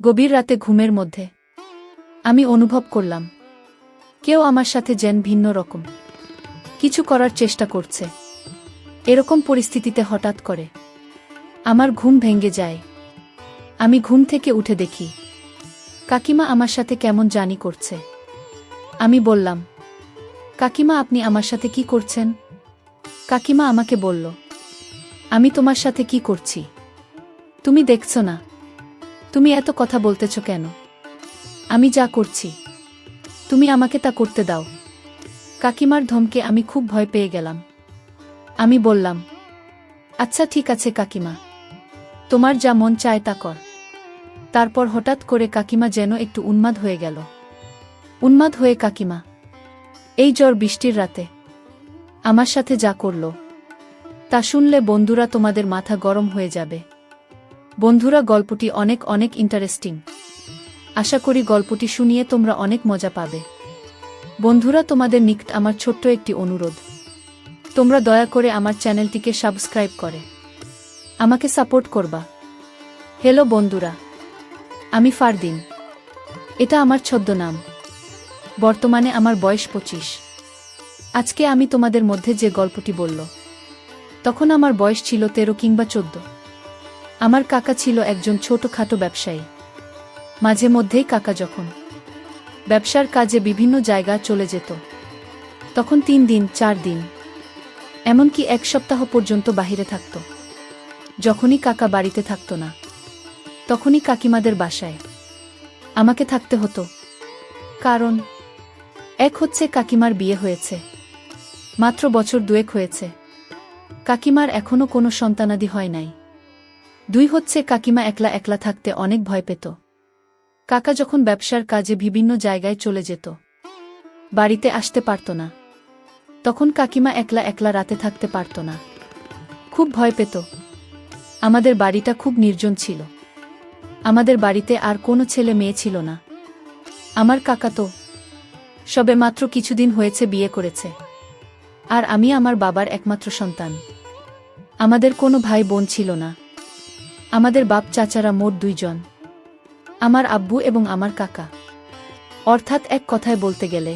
গভীর রাতে ঘুমের মধ্যে। আমি অনুভব করলাম, কেউ আমার সাথে যেন ভিন্ন রকম। কিছু করার চেষ্টা করছে। এরকম পরিস্থিতিতে হঠাৎ করে আমার ঘুম ভেঙে যায়। আমি ঘুম থেকে উঠে দেখি, কাকিমা আমার সাথে কেমন জানি করছে। আমি বললাম, কাকিমা, আপনি আমার সাথে কি করছেন? কাকিমা আমাকে বলল, আমি তোমার সাথে কি করছি? তুমি দেখছ না। তুমি এত কথা বলতেছ কেন? আমি যা করছি, তুমি আমাকে তা করতে দাও। কাকিমার ধমকে আমি খুব ভয় পেয়ে গেলাম। আমি বললাম আচ্ছা ঠিক আছে কাকিমা, তোমার যা মন চায় তা কর। তারপর হঠাৎ করে কাকিমা যেন একটু উন্মাদ হয়ে গেল। উন্মাদ হয়ে, কাকিমা, এই জ্বর বৃষ্টির রাতে আমার সাথে যা করল, তা শুনলে বন্ধুরা তোমাদের মাথা গরম হয়ে যাবে। বন্ধুরা, গল্পটি অনেক অনেক ইন্টারেস্টিং আশা করি গল্পটি শুনিয়ে তোমরা অনেক মজা পাবে। বন্ধুরা, তোমাদের নিকট আমার ছোট্ট একটি অনুরোধ। তোমরা দয়া করে আমার চ্যানেলটিকে সাবস্ক্রাইব করে। আমাকে সাপোর্ট করবা। হ্যালো বন্ধুরা। আমি ফারদিন। এটা আমার ছদ্মনাম। বর্তমানে আমার বয়স পঁচিশ। আজকে আমি তোমাদের মধ্যে যে গল্পটি বলল, তখন আমার বয়স ছিল তেরো কিংবা চোদ্দ। আমার কাকা ছিল একজন ছোটখাটো ব্যবসায়ী। মাঝে মধ্যেই কাকা যখন ব্যবসার কাজে বিভিন্ন জায়গা চলে যেত, তখন তিন দিন, চার দিন, এমনকি এক সপ্তাহ পর্যন্ত বাহিরে থাকত। যখনই কাকা বাড়িতে থাকত না, তখনই কাকিমাদের বাসায় আমাকে থাকতে হতো। কারণ এক হচ্ছে কাকিমার বিয়ে হয়েছে, মাত্র বছর দুয়েক হয়েছে। কাকিমার এখনও কোনো সন্তানাদি হয় নাই। দুই হচ্ছে কাকিমা একলা একলা থাকতে অনেক ভয় পেত। কাকা যখন ব্যবসার কাজে বিভিন্ন জায়গায় চলে যেত। বাড়িতে আসতে পারত না। তখন কাকিমা একলা একলা রাতে থাকতে পারত না। খুব ভয় পেত। আমাদের বাড়িটা খুব নির্জন ছিল। আমাদের বাড়িতে আর কোনো ছেলে মেয়ে ছিল না। আমার কাকা তো সবে মাত্র কিছুদিন হয়েছে বিয়ে করেছে। আর আমি আমার বাবার একমাত্র সন্তান। আমাদের কোনো ভাই বোন ছিল না। আমাদের বাপ চাচারা মোট দুইজন। আমার আব্বু এবং আমার কাকা। অর্থাৎ এক কথায় বলতে গেলে,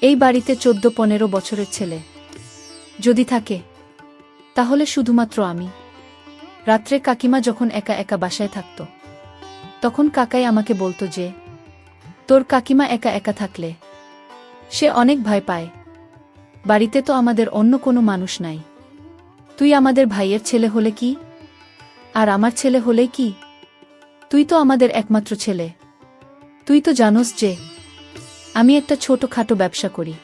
এই বাড়িতে চোদ্দ পনেরো বছরের ছেলে। যদি থাকে, তাহলে শুধুমাত্র আমি। রাত্রে কাকিমা যখন একা একা বাসায় থাকত, তখন কাকাই আমাকে বলতো যে, তোর কাকিমা একা একা থাকলে, সে অনেক ভয় পায়। বাড়িতে তো আমাদের অন্য কোনো মানুষ নাই। তুই আমাদের ভাইয়ের ছেলে হলে কি আর আমার ছেলে হলেই কি? তুই তো আমাদের একমাত্র ছেলে। তুই তো জানোস যে, আমি একটা ছোটখাটো ব্যবসা করি।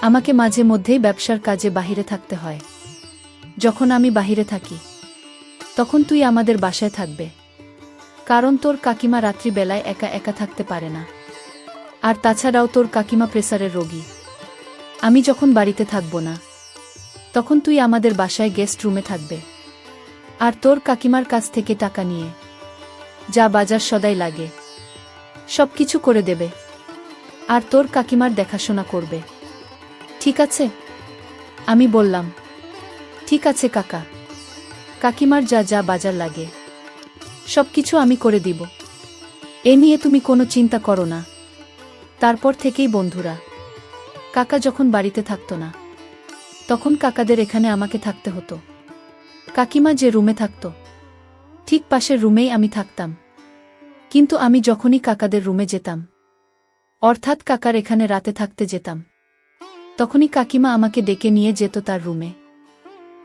আমাকে মাঝে মধ্যেই ব্যবসার কাজে বাহিরে থাকতে হয়। যখন আমি বাহিরে থাকি, তখন তুই আমাদের বাসায় থাকবে। কারণ তোর কাকিমা রাত্রিবেলায় একা একা থাকতে পারে না। আর তাছাড়াও তোর কাকিমা প্রেসারের রোগী। আমি যখন বাড়িতে থাকব না, তখন তুই আমাদের বাসায় গেস্ট রুমে থাকবে। আর তোর কাকিমার কাছ থেকে টাকা নিয়ে। যা বাজার সদাই লাগে। সব কিছু করে দেবে। আর তোর কাকিমার দেখাশোনা করবে। ঠিক আছে? আমি বললাম। ঠিক আছে, কাকা। কাকিমার যা যা বাজার লাগে। সব কিছু আমি করে দিব। এ নিয়ে তুমি কোনো চিন্তা করো না। তারপর থেকেই বন্ধুরা। কাকা যখন বাড়িতে থাকতো না, তখন কাকাদের এখানে আমাকে থাকতে হতো। কাকিমা যে রুমে থাকত, ঠিক পাশের রুমেই আমি থাকতাম। কিন্তু আমি যখনই কাকাদের রুমে যেতাম, অর্থাৎ কাকার এখানে রাতে থাকতে যেতাম, তখনই কাকিমা আমাকে ডেকে নিয়ে যেত তার রুমে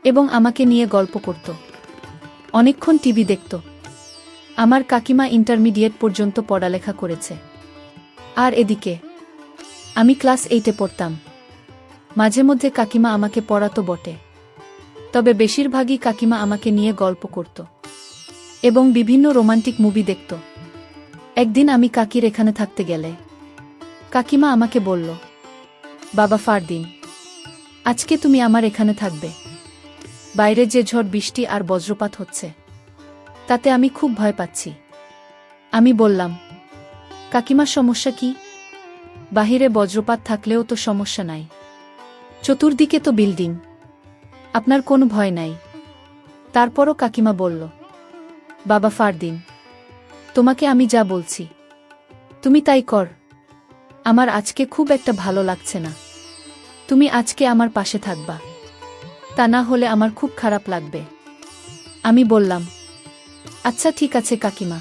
এবং আমাকে নিয়ে গল্প করত। অনেকক্ষণ টিভি দেখত। আমার কাকিমা ইন্টারমিডিয়েট পর্যন্ত পড়ালেখা করেছে। আর এদিকে, আমি ক্লাস এইটে পড়তাম। মাঝে মধ্যে কাকিমা আমাকে পড়াতো বটে। তবে বেশিরভাগই কাকিমা আমাকে নিয়ে গল্প করত এবং বিভিন্ন রোমান্টিক মুভি দেখত। একদিন আমি কাকির এখানে থাকতে গেলে, কাকিমা আমাকে বলল, বাবা ফারদিন, আজকে তুমি আমার এখানে থাকবে। বাইরে যে ঝড়, বৃষ্টি আর বজ্রপাত হচ্ছে, তাতে আমি খুব ভয় পাচ্ছি। আমি বললাম, কাকিমার সমস্যা কি? বাহিরে বজ্রপাত থাকলেও তো সমস্যা নাই। চতুর্দিকে তো বিল্ডিং আপনার কোনো ভয় নাই। তারপরও কাকিমা বলল, বাবা ফারদিন, তোমাকে আমি যা বলছি, তুমি তাই কর। আমার আজকে খুব একটা ভালো লাগছে না। তুমি আজকে আমার পাশে থাকবা। তা না হলে আমার খুব খারাপ লাগবে। আমি বললাম আচ্ছা ঠিক আছে কাকিমা,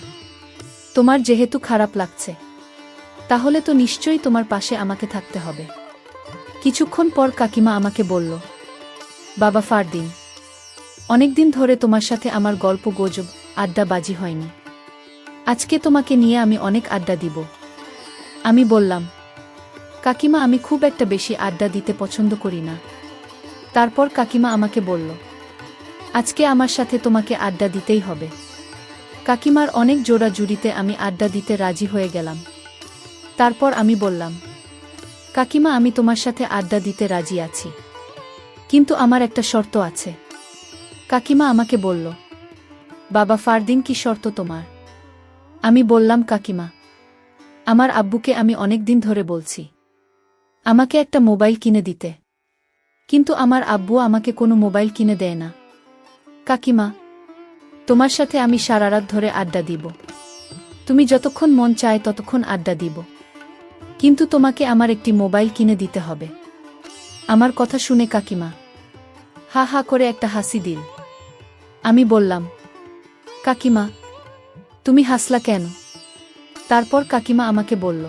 তোমার যেহেতু খারাপ লাগছে, তাহলে তো নিশ্চয়ই তোমার পাশে আমাকে থাকতে হবে। কিছুক্ষণ পর কাকিমা আমাকে বলল বাবা ফারদিন, অনেকদিন ধরে তোমার সাথে আমার গল্প গোজব আড্ডাবাজি হয়নি। আজকে তোমাকে নিয়ে আমি অনেক আড্ডা দিব। আমি বললাম, কাকিমা আমি খুব একটা বেশি আড্ডা দিতে পছন্দ করি না। তারপর কাকিমা আমাকে বলল, আজকে আমার সাথে তোমাকে আড্ডা দিতেই হবে। কাকিমার অনেক জোড়া জুড়িতে আমি আড্ডা দিতে রাজি হয়ে গেলাম। তারপর আমি বললাম, কাকিমা আমি তোমার সাথে আড্ডা দিতে রাজি আছি। কিন্তু আমার একটা শর্ত আছে। কাকিমা আমাকে বলল, বাবা ফারদিন, কি শর্ত তোমার? আমি বললাম, কাকিমা, আমার আব্বুকে আমি অনেক দিন ধরে বলছি, আমাকে একটা মোবাইল কিনে দিতে। কিন্তু আমার আব্বু আমাকে কোনো মোবাইল কিনে দেয় না। কাকিমা, তোমার সাথে আমি সারা রাত ধরে আড্ডা দিব। তুমি যতক্ষণ মন চায় ততক্ষণ আড্ডা দিব। কিন্তু তোমাকে আমার একটি মোবাইল কিনে দিতে হবে। আমার কথা শুনে কাকিমা হা হা করে একটা হাসি দিল আমি বললাম, কাকিমা, তুমি হাসলা কেন? তারপর কাকিমা আমাকে বলল,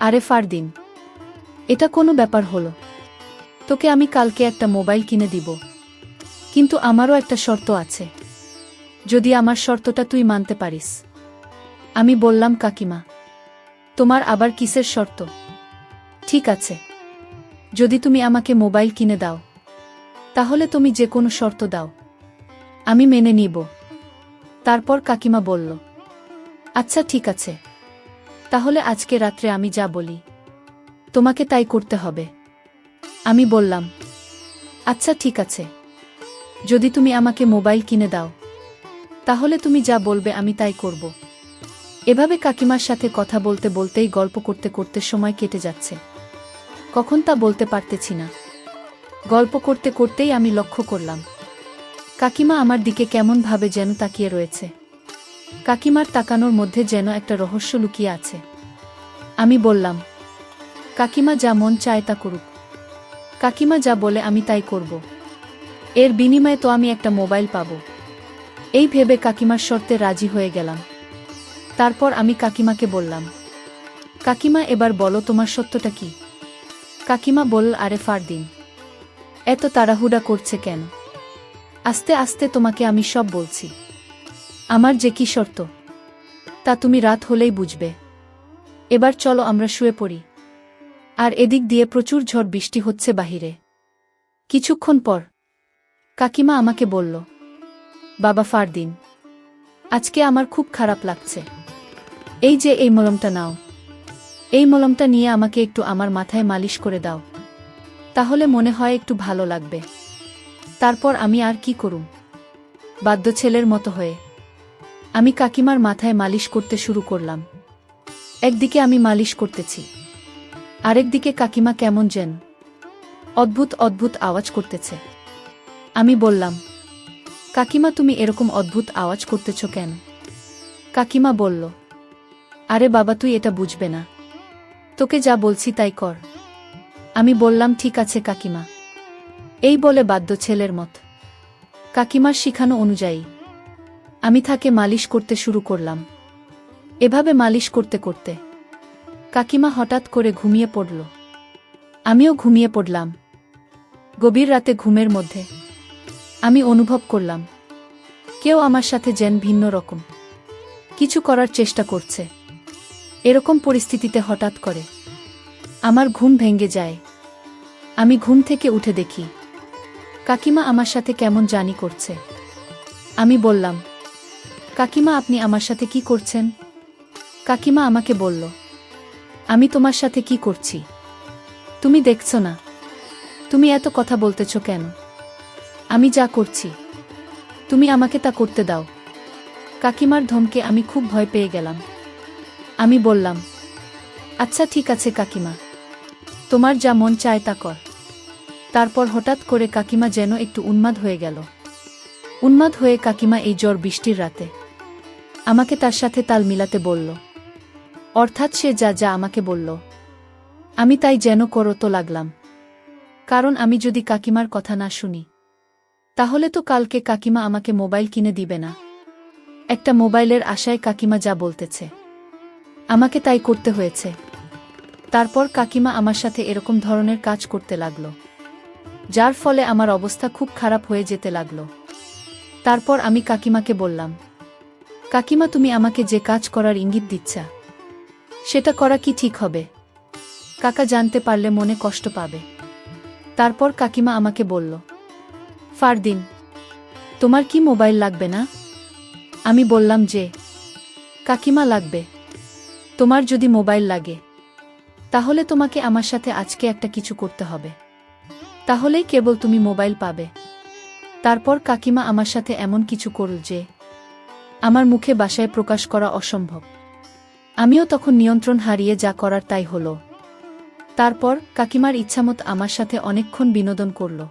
আরে ফারদিন, এটা কোনো ব্যাপার হলো। তোকে আমি কালকে একটা মোবাইল কিনে দিব। কিন্তু আমারও একটা শর্ত আছে। যদি আমার শর্তটা তুই মানতে পারিস। আমি বললাম, কাকিমা, তোমার আবার কিসের শর্ত? ঠিক আছে। যদি তুমি আমাকে মোবাইল কিনে দাও তাহলে তুমি যে কোনো শর্ত দাও। আমি মেনে নিব। তারপর কাকিমা বলল আচ্ছা ঠিক আছে। তাহলে আজকে রাত্রে আমি যা বলি, তোমাকে তাই করতে হবে। আমি বললাম আচ্ছা ঠিক আছে। যদি তুমি আমাকে মোবাইল কিনে দাও, তাহলে তুমি যা বলবে আমি তাই করব। এভাবে কাকিমার সাথে কথা বলতে বলতেই গল্প করতে করতে সময় কেটে যাচ্ছে। কখন তা বলতে পারতেছি না। গল্প করতে করতেই আমি লক্ষ্য করলাম। কাকিমা আমার দিকে কেমনভাবে যেন তাকিয়ে রয়েছে। কাকিমার তাকানোর মধ্যে যেন একটা রহস্য লুকিয়ে আছে। আমি বললাম, কাকিমা যা মন চায় তা করুক। কাকিমা যা বলে আমি তাই করব। এর বিনিময়ে তো আমি একটা মোবাইল পাব। এই ভেবে কাকিমার শর্তে রাজি হয়ে গেলাম। তারপর আমি কাকিমাকে বললাম, কাকিমা, এবার বলো তোমার সত্যটা কি? কাকিমা বলল, আরে ফারদিন এত তাড়াহুড়া করছে কেন? আস্তে আস্তে তোমাকে আমি সব বলছি। আমার যে কি শর্ত? তা তুমি রাত হলেই বুঝবে। এবার চলো আমরা শুয়ে পড়ি। আর এদিক দিয়ে প্রচুর ঝড় বৃষ্টি হচ্ছে বাহিরে। কিছুক্ষণ পর কাকিমা আমাকে বলল, বাবা ফারদিন, আজকে আমার খুব খারাপ লাগছে। এই যে এই মলমটা নাও। এই মলমটা নিয়ে আমাকে একটু আমার মাথায় মালিশ করে দাও। তাহলে মনে হয় একটু ভালো লাগবে। তারপর আমি আর কি করুম? বাদ্য ছেলের মতো হয়ে। আমি কাকিমার মাথায় মালিশ করতে শুরু করলাম। একদিকে আমি মালিশ করতেছি। আরেকদিকে কাকিমা কেমন যেন অদ্ভুত অদ্ভুত আওয়াজ করতেছে। আমি বললাম, কাকিমা, তুমি এরকম অদ্ভুত আওয়াজ করতেছ কেন? কাকিমা বলল, আরে বাবা, তুই এটা বুঝবে না। তোকে যা বলছি তাই কর। আমি বললাম, ঠিক আছে কাকিমা। এই বলে বাদ্য ছেলের মত। কাকিমার শিখানো অনুযায়ী আমি তাকে মালিশ করতে শুরু করলাম। এভাবে মালিশ করতে করতে কাকিমা হঠাৎ করে ঘুমিয়ে পড়ল। আমিও ঘুমিয়ে পড়লাম। গভীর রাতে ঘুমের মধ্যে আমি অনুভব করলাম, কেউ আমার সাথে যেন ভিন্ন রকম। কিছু করার চেষ্টা করছে। এরকম পরিস্থিতিতে হঠাৎ করে আমার ঘুম ভেঙে যায়। আমি ঘুম থেকে উঠে দেখি, কাকিমা আমার সাথে কেমন জানি করছে। আমি বললাম, কাকিমা, আপনি আমার সাথে কি করছেন? কাকিমা আমাকে বলল, আমি তোমার সাথে কি করছি? তুমি দেখছ না। তুমি এত কথা বলতেছ কেন? আমি যা করছি, তুমি আমাকে তা করতে দাও। কাকিমার ধমকে আমি খুব ভয় পেয়ে গেলাম। আমি বললাম আচ্ছা ঠিক আছে কাকিমা। তোমার যা মন চায় তা কর। তারপর হঠাৎ করে কাকিমা যেন একটু উন্মাদ হয়ে গেল। উন্মাদ হয়ে কাকিমা এই জ্বর বৃষ্টির রাতে। আমাকে তার সাথে তাল মিলাতে বলল। অর্থাৎ সে যা যা আমাকে বলল। আমি তাই যেন করতো লাগলাম। কারণ আমি যদি কাকিমার কথা না শুনি, তাহলে তো কালকে কাকিমা আমাকে মোবাইল কিনে দিবে না। একটা মোবাইলের আশায় কাকিমা যা বলতেছে। আমাকে তাই করতে হয়েছে। তারপর কাকিমা আমার সাথে এরকম ধরনের কাজ করতে লাগল। যার ফলে আমার অবস্থা খুব খারাপ হয়ে যেতে লাগল। তারপর আমি কাকিমাকে বললাম, কাকিমা, তুমি আমাকে যে কাজ করার ইঙ্গিত দিচ্ছা, সেটা করা কি ঠিক হবে? কাকা জানতে পারলে মনে কষ্ট পাবে। তারপর কাকিমা আমাকে বলল, ফারদিন, তোমার কি মোবাইল লাগবে না? আমি বললাম যে, কাকিমা লাগবে, তোমার যদি মোবাইল লাগে তাহলে তোমাকে আমার সাথে আজকে একটা কিছু করতে হবে। তাহলেই কেবল তুমি মোবাইল পাবে। তারপর কাকিমা আমার সাথে এমন কিছু করল যে, আমার মুখে বাসায় প্রকাশ করা অসম্ভব। আমিও তখন নিয়ন্ত্রণ হারিয়ে যা করার তাই হল। তারপর কাকিমার ইচ্ছামত আমার সাথে অনেকক্ষণ বিনোদন করল।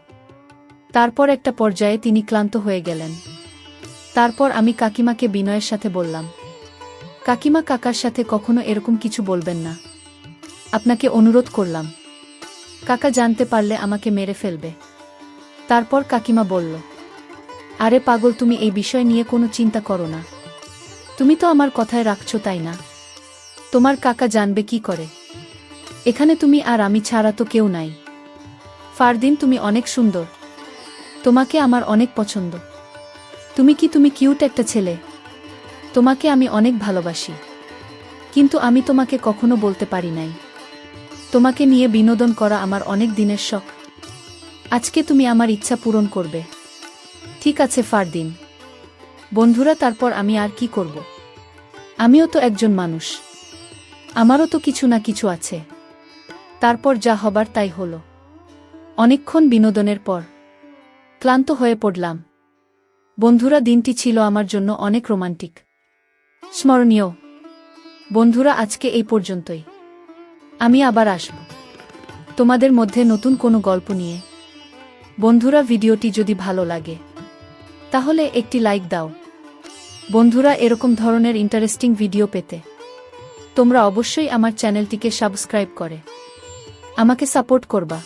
তারপর একটা পর্যায়ে তিনি ক্লান্ত হয়ে গেলেন। তারপর আমি কাকিমাকে বিনয়ের সাথে বললাম, কাকিমা কাকার সাথে কখনো এরকম কিছু বলবেন না। আপনাকে অনুরোধ করলাম। কাকা জানতে পারলে আমাকে মেরে ফেলবে। তারপর কাকিমা বলল, আরে পাগল, তুমি এই বিষয় নিয়ে কোনো চিন্তা করো না। তুমি তো আমার কথায় রাখছো তাই না? তোমার কাকা জানবে কি করে? এখানে তুমি আর আমি ছাড়া তো কেউ নাই। ফারদিন, তুমি অনেক সুন্দর। তোমাকে আমার অনেক পছন্দ। তুমি কি, তুমি কিউট একটা ছেলে? তোমাকে আমি অনেক ভালোবাসি। কিন্তু আমি তোমাকে কখনো বলতে পারি নাই। তোমাকে নিয়ে বিনোদন করা আমার অনেক দিনের শখ। আজকে তুমি আমার ইচ্ছা পূরণ করবে। ঠিক আছে, ফারদিন। বন্ধুরা, তারপর আমি আর কি করব? আমিও তো একজন মানুষ। আমারও তো কিছু না কিছু আছে। তারপর যা হবার তাই হলো। অনেকক্ষণ বিনোদনের পর ক্লান্ত হয়ে পড়লাম। বন্ধুরা, দিনটি ছিল আমার জন্য অনেক রোমান্টিক। স্মরণীয়। বন্ধুরা, আজকে এই পর্যন্তই। আমি আবার আসব। তোমাদের মধ্যে নতুন কোনো গল্প নিয়ে। বন্ধুরা, ভিডিওটি যদি ভালো লাগে, তাহলে একটি লাইক দাও। বন্ধুরা, এরকম ধরনের ইন্টারেস্টিং ভিডিও পেতে তোমরা অবশ্যই আমার চ্যানেলটিকে সাবস্ক্রাইব করে। আমাকে সাপোর্ট করবা।